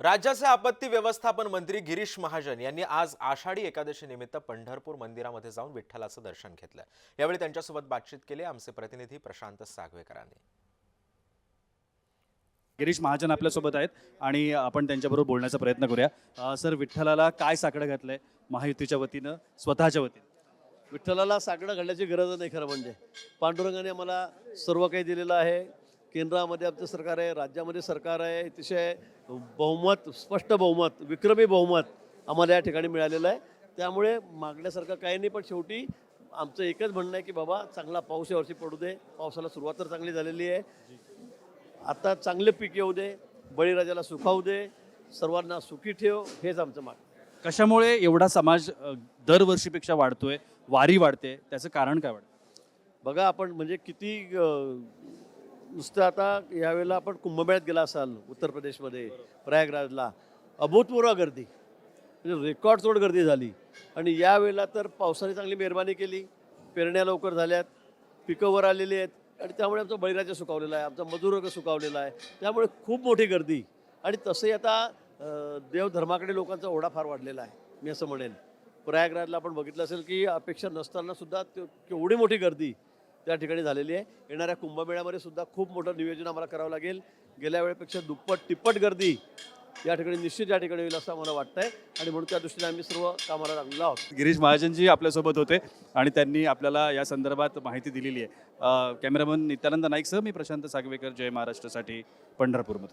राज्याचे आपत्ती व्यवस्थापन मंत्री गिरीश महाजन यांनी आज आषाढी एकादशी निमित्त पंढरपूर मंदिरामध्ये जाऊन विठ्ठलाचं दर्शन घेतलं. यावेळी त्यांच्यासोबत बातचीत केली आमचे प्रतिनिधी प्रशांत सागवेकरांनी. गिरीश महाजन आपल्यासोबत आहेत आणि आपण त्यांच्याबरोबर बोलण्याचा प्रयत्न करूया. सर विठ्ठलाला काय साकडं घातलंय महायुतीच्या वतीनं स्वतःच्या वतीनं? विठ्ठलाला साकडं घालण्याची गरज नाही खरं म्हणजे. पांडुरंगाने आम्हाला सर्व काही दिलेलं आहे. केंद्रामध्ये आमचं सरकार आहे राज्यामध्ये सरकार आहे अतिशय बहुमत स्पष्ट बहुमत विक्रमी बहुमत आम्हाला या ठिकाणी मिळालेलं आहे. त्यामुळे मागण्यासारखं काही नाही पण शेवटी आमचं एकच म्हणणं आहे की बाबा चांगला पाऊस यावर्षी पडू दे. पावसाला सुरुवात तर चांगली झालेली आहे. आता चांगले पीक येऊ दे बळीराजाला सुखावू दे सर्वांना सुखी ठेव हेच आमचं माग कशामुळे एवढा समाज अ, दरवर्षीपेक्षा वाढतोय वारी वाढते त्याचं कारण काय वाटतं? बघा आपण म्हणजे किती अं, नुसतं आता यावेळेला आपण कुंभमेळ्यात गेला असाल उत्तर प्रदेशमध्ये प्रयागराजला अभूतपूर्व गर्दी. म्हणजे रेकॉर्ड तोड गर्दी झाली. आणि यावेळेला तर पावसाने चांगली मेहरबानी केली. पेरण्या लवकर झाल्यात. पिकं वर आलेली आहेत. आणि त्यामुळे आमचा बळीराजा सुकावलेला आहे. आमचा मधुरग सुकावलेला आहे. त्यामुळे खूप मोठी गर्दी. आणि तसंही आता देवधर्माकडे लोकांचा ओढा फार वाढलेला आहे. मी असं म्हणेन. प्रयागराजला आपण बघितलं असेल की अपेक्षा नसताना सुद्धा केवढी मोठी गर्दी. त्या ठिकाणी झालेली आहे. येणाऱ्या कुंभमेळ्यामध्ये सुद्धा खूप मोठं नियोजन आम्हाला करावं लागेल. गेल्या वेळेपेक्षा दुप्पट तिप्पट गर्दी या ठिकाणी निश्चित या ठिकाणी होईल असं मला वाटतंय. आणि म्हणून त्या दृष्टीने आम्ही सर्व कामाला लागलेलो आहोत. गिरीश महाजनजी आपल्यासोबत होते आणि त्यांनी आपल्याला या संदर्भात माहिती दिलेली आहे. कॅमेरामन नित्यानंद नाईकसह मी प्रशांत सागवेकर जय महाराष्ट्रासाठी पंढरपूरमधून.